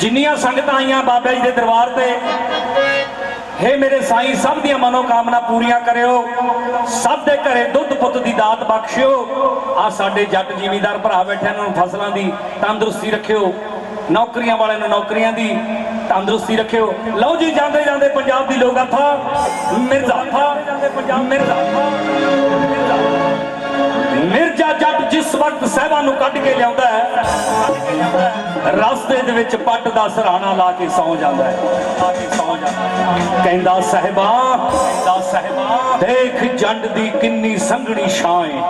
ਜਿੰਨੀਆਂ ਸੰਗਤਾਂ ਆਈਆਂ ਬਾਬਾ ਜੀ ਦੇ ਦਰਬਾਰ ਤੇ, ਹੇ ਮੇਰੇ ਸਾਈਂ, ਸਭ ਦੀਆਂ ਮਨੋਕਾਮਨਾ ਪੂਰੀਆਂ ਕਰਿਓ। ਸਭ ਦੇ ਘਰੇ ਦੁੱਧ ਪੁੱਤ ਦੀ ਦਾਤ ਬਖਸ਼ਿਓ। ਆ ਸਾਡੇ ਜੱਟ ਜਿਮੀਦਾਰ ਭਰਾ ਬੈਠੇ ਇਹਨਾਂ ਨੂੰ ਫਸਲਾਂ ਦੀ ਤੰਦਰੁਸਤੀ ਰੱਖਿਓ। ਨੌਕਰੀਆਂ ਵਾਲਿਆਂ ਨੂੰ ਨੌਕਰੀਆਂ ਦੀ ਤੰਦਰੁਸਤੀ ਰੱਖਿਓ। ਲਓ ਜੀ ਜਾਂਦੇ ਜਾਂਦੇ ਪੰਜਾਬ ਦੀ ਲੋਗਾਥਾ ਆਥਾ ਥਾ ਪੰਜਾਬ ਮਿਰਜ਼ਾ ਜੱਟ ਜਿਸ ਵਕਤ ਸਹਿਬਾਂ ਨੂੰ ਕੱਢ ਕੇ ਲਿਆਉਂਦਾ ਹੈ, ਰਸਤੇ ਦੇ ਵਿੱਚ ਪੱਟ ਦਾ ਸਰਾਣਾ ਲਾ ਕੇ ਸੌ ਜਾਂਦਾ ਹੈ। ਕਹਿੰਦਾ, ਸਹਿਬਾ ਕਹਿੰਦਾ ਸਹਿਬਾ ਦੇਖ ਜੰਡ ਦੀ ਕਿੰਨੀ ਸੰਘਣੀ ਛਾਂ ਏ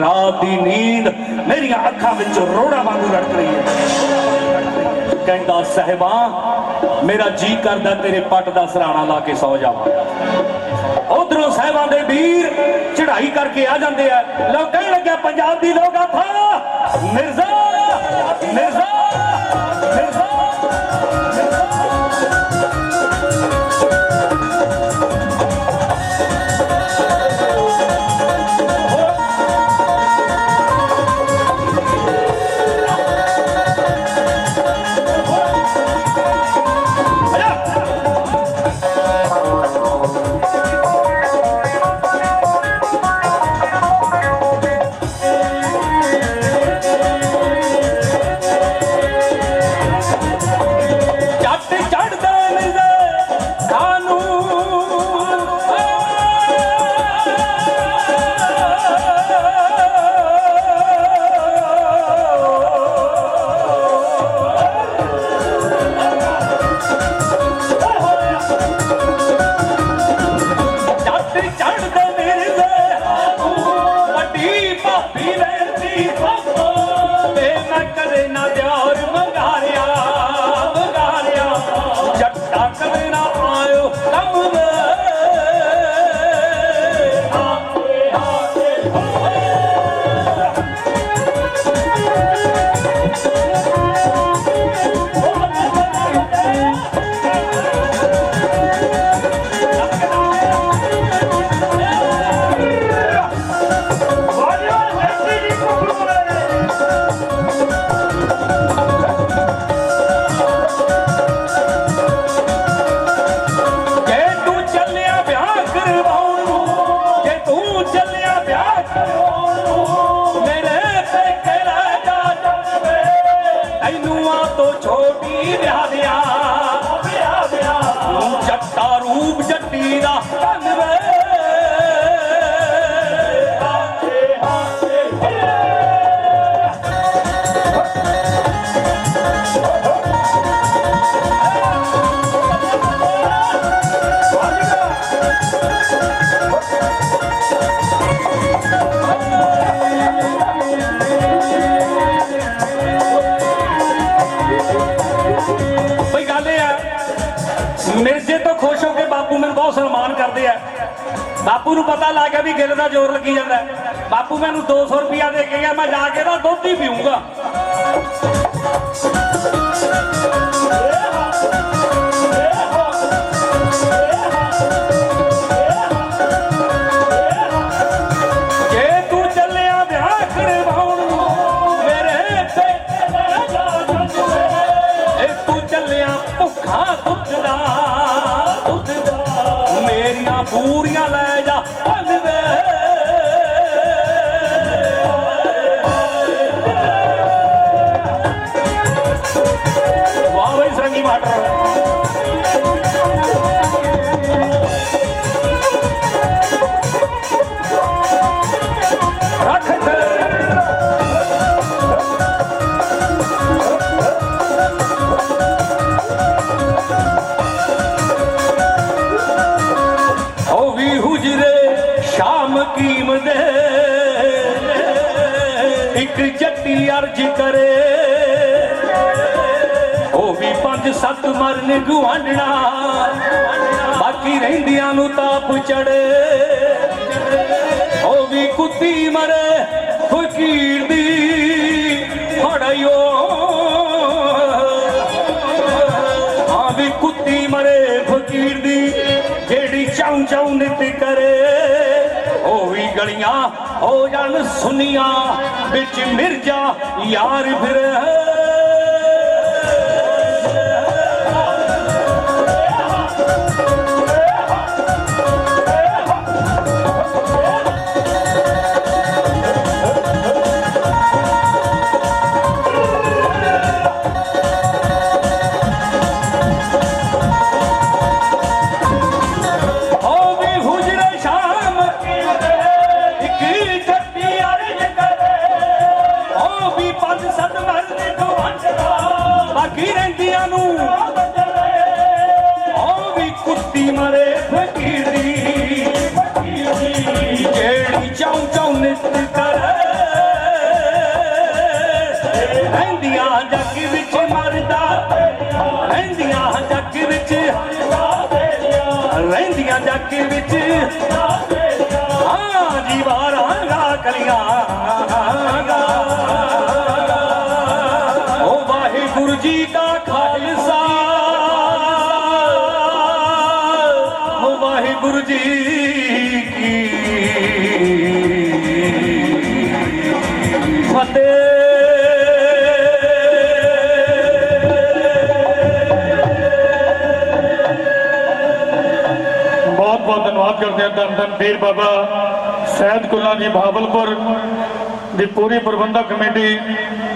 ਰਾਤ ਦੀ ਨੀਂਦ ਮੇਰੀਆਂ ਅੱਖਾਂ ਵਿੱਚ ਰੋੜਾ ਵਾਂਗੂ ਰੜਕ ਰਹੀ ਹੈ। ਕਹਿੰਦਾ, ਸਹਿਬਾ, ਮੇਰਾ ਜੀ ਕਰਦਾ ਤੇਰੇ ਪੱਟ ਦਾ ਸਰਾਣਾ ਲਾ ਕੇ ਸੌ ਜਾਵਾਂ। ਉਧਰੋਂ ਸਾਹਿਬਾਂ ਦੇ ਵੀਰ ਚੜ੍ਹਾਈ ਕਰਕੇ ਆ ਜਾਂਦੇ ਆ। ਲੋਕ ਕਹਿਣ ਲੱਗਿਆ ਪੰਜਾਬ ਦੀ ਲੋਕ ਆਥਾ ਮਿਰਜ਼ਾ ਮਿਰਜ਼ਾ। ਜੱਟ ਚੜਦਾ ਜੱਟਾ ਰੂਪ ਜੱਟੀ ਦਾ ਧਨ ਬਾਪੂ ਸਨਮਾਨ ਕਰਦੇ ਆ। ਬਾਪੂ ਨੂੰ ਪਤਾ ਲੱਗ ਗਿਆ ਵੀ ਗਿੱਲ ਦਾ ਜ਼ੋਰ ਲੱਗੀ ਜਾਂਦਾ ਬਾਪੂ ਮੈਨੂੰ 200 ਰੁਪਇਆ ਦੇ ਕੇ ਗਿਆ, ਮੈਂ ਜਾ ਕੇ ਨਾ ਦੁੱਧ ਹੀ ਪੀਊਂਗਾ। ਇੱਕ ਜੱਟੀ ਅਰਜ ਕਰੇ। ਉਹ ਵੀ ਪੰਜ ਸੱਤ ਮਰਨ ਗੁਆਂਢਣਾ। ਬਾਕੀ ਰਹਿੰਦੀਆਂ ਨੂੰ ਤਾਪ ਚੜੇ। ਉਹ ਵੀ ਕੁੱਤੀ ਮਰੇ ਫਕੀਰ ਦੀ ਫੜਾਇਓ ਆ ਵੀ ਕੁੱਤੀ ਮਰੇ ਫਕੀਰ ਦੀ, ਜਿਹੜੀ ਚਾਉ ਚਾਉ ਨਿਤ ਕਰੇ। ਗਲੀਆਂ ਹੋ ਜਾਣ ਸੁਨੀਆਂ ਵਿੱਚ ਮਿਰਜਾ ਯਾਰ ਫਿਰ ਬਾਕੀ ਰਹਿੰਦੀਆਂ ਨੂੰ। ਉਹ ਵੀ ਕੁੱਤੀ ਮਰੇ ਫਕੀਰ। ਦੀ ਜਿਹੜੀ ਚਾਉ ਚਾਉ ਨਿਤ ਕਰੇ। ਰਹਿੰਦੀਆਂ ਜੱਗ ਵਿੱਚ ਮਰਦਾ। ਰਹਿੰਦੀਆਂ ਜੱਗ ਵਿੱਚ। ਰਹਿੰਦੀਆਂ ਜੱਗ ਵਿੱਚ ਧੰਨਵਾਦ ਕਰਦੇ ਹਾਂ ਧੰਨ ਧੰਨ ਪੀਰ ਬਾਬਾ ਸੈਦ ਕੁੱਲਾ ਜੀ ਭਾਵਲਪੁਰ ਦੀ ਪੂਰੀ ਪ੍ਰਬੰਧਕ ਕਮੇਟੀ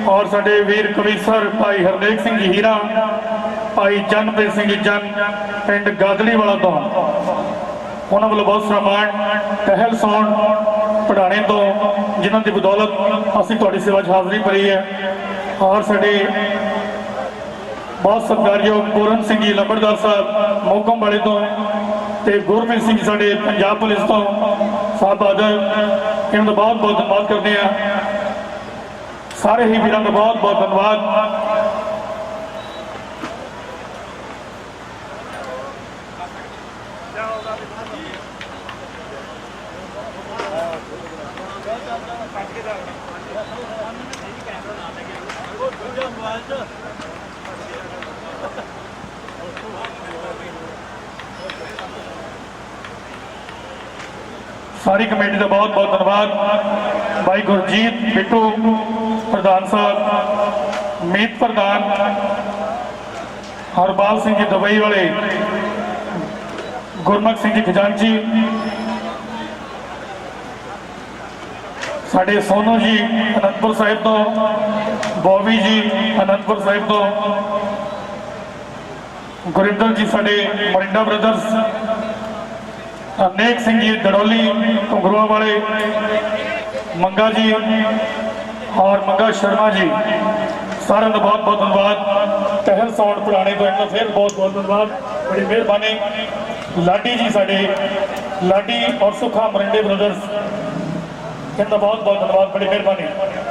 ਔਰ ਸਾਡੇ ਵੀਰ ਕਵੀਸਰ ਭਾਈ ਹਰਨੇਕ ਸਿੰਘ ਹੀਰਾ, ਭਾਈ ਜਨਪ੍ਰੀਤ ਸਿੰਘ ਜੀ ਜਨ ਪਿੰਡ ਗਾਦੜੀ ਵਾਲਾ ਤੋਂ ਉਹਨਾਂ ਵੱਲੋਂ ਬਹੁਤ ਸਨਮਾਨ ਪਹਿਲ ਸੌਣ ਪੜਾਣੇ ਤੋਂ, ਜਿਨ੍ਹਾਂ ਦੀ ਬਦੌਲਤ ਅਸੀਂ ਤੁਹਾਡੀ ਸੇਵਾ 'ਚ ਹਾਜ਼ਰੀ ਭਰੀ ਹੈ। ਔਰ ਸਾਡੇ ਬਹੁਤ ਸਤਿਕਾਰਯੋਗ ਪੂਰਨ ਸਿੰਘ ਜੀ, ਲੰਬੜਦਾਰ ਸਾਹਿਬ ਮੋਕਮ ਵਾਲੇ ਤੋਂ ਤੇ ਗੁਰਮੀਤ ਸਿੰਘ ਜੀ ਸਾਡੇ ਪੰਜਾਬ ਪੁਲਿਸ ਤੋਂ, ਸਾਹਿਬ ਬਹਾਦਰ ਇਹਨਾਂ ਦਾ ਬਹੁਤ ਬਹੁਤ ਧੰਨਵਾਦ ਕਰਦੇ ਆ ਸਾਰੇ ਹੀ ਵੀਰਾਂ ਦਾ ਬਹੁਤ ਬਹੁਤ ਧੰਨਵਾਦ। ਸਾਰੀ ਕਮੇਟੀ ਦਾ ਬਹੁਤ ਬਹੁਤ ਧੰਨਵਾਦ ਭਾਈ ਗੁਰਜੀਤ ਬਿੱਟੂ ਪ੍ਰਧਾਨ ਸਾਹਿਬ ਮੀਤ ਪ੍ਰਧਾਨ ਹਰਬਾਲ ਸਿੰਘ ਜੀ ਦੁਬਈ ਵਾਲੇ ਗੁਰਮੁਖ ਸਿੰਘ ਜੀ ਖਜ਼ਾਨਚੀ ਸਾਡੇ ਸੋਨੂ ਜੀ, ਅਨੰਦਪੁਰ ਸਾਹਿਬ ਤੋਂ, ਬੋਬੀ ਜੀ, ਅਨੰਦਪੁਰ ਸਾਹਿਬ ਤੋਂ, ਗੁਰਿੰਦਰ ਜੀ ਸਾਡੇ ਮਰਿੰਡਾ ਬ੍ਰਦਰਸ ਅਨੇਕ ਸਿੰਘ ਜੀ ਦੜੋਲੀ ਘੁੰਗਰੂਆਂ ਵਾਲੇ, ਮੰਗਾ ਜੀ ਔਰ ਮੰਗਾ ਸ਼ਰਮਾ ਜੀ, ਸਾਰਿਆਂ ਦਾ ਬਹੁਤ ਬਹੁਤ ਧੰਨਵਾਦ। ਤਹਿਲ ਸੌਣ ਪੁਰਾਣੇ ਤੋਂ ਇਹਨਾਂ ਦਾ ਫਿਰ ਬਹੁਤ ਬਹੁਤ ਧੰਨਵਾਦ। ਬੜੀ ਮਿਹਰਬਾਨੀ। ਲਾਡੀ ਜੀ ਸਾਡੇ, ਲਾਡੀ ਔਰ ਸੁਖਾ ਮਰਿੰਡੇ ਬ੍ਰਦਰਸ ਤਾਂ ਬਹੁਤ ਬਹੁਤ ਧੰਨਵਾਦ ਬੜੀ ਮਿਹਰਬਾਨੀ।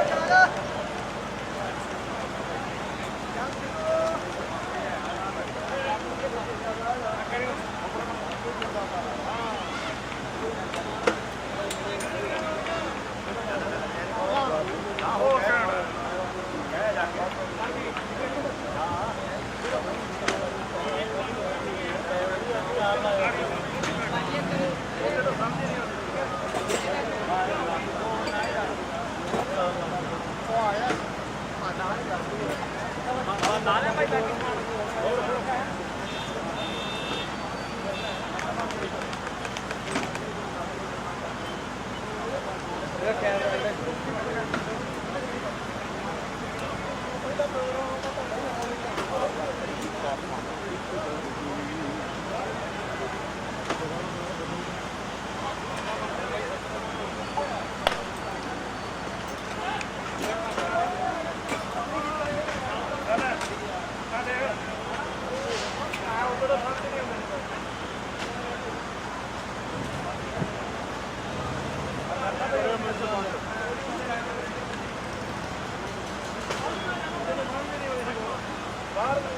பாரத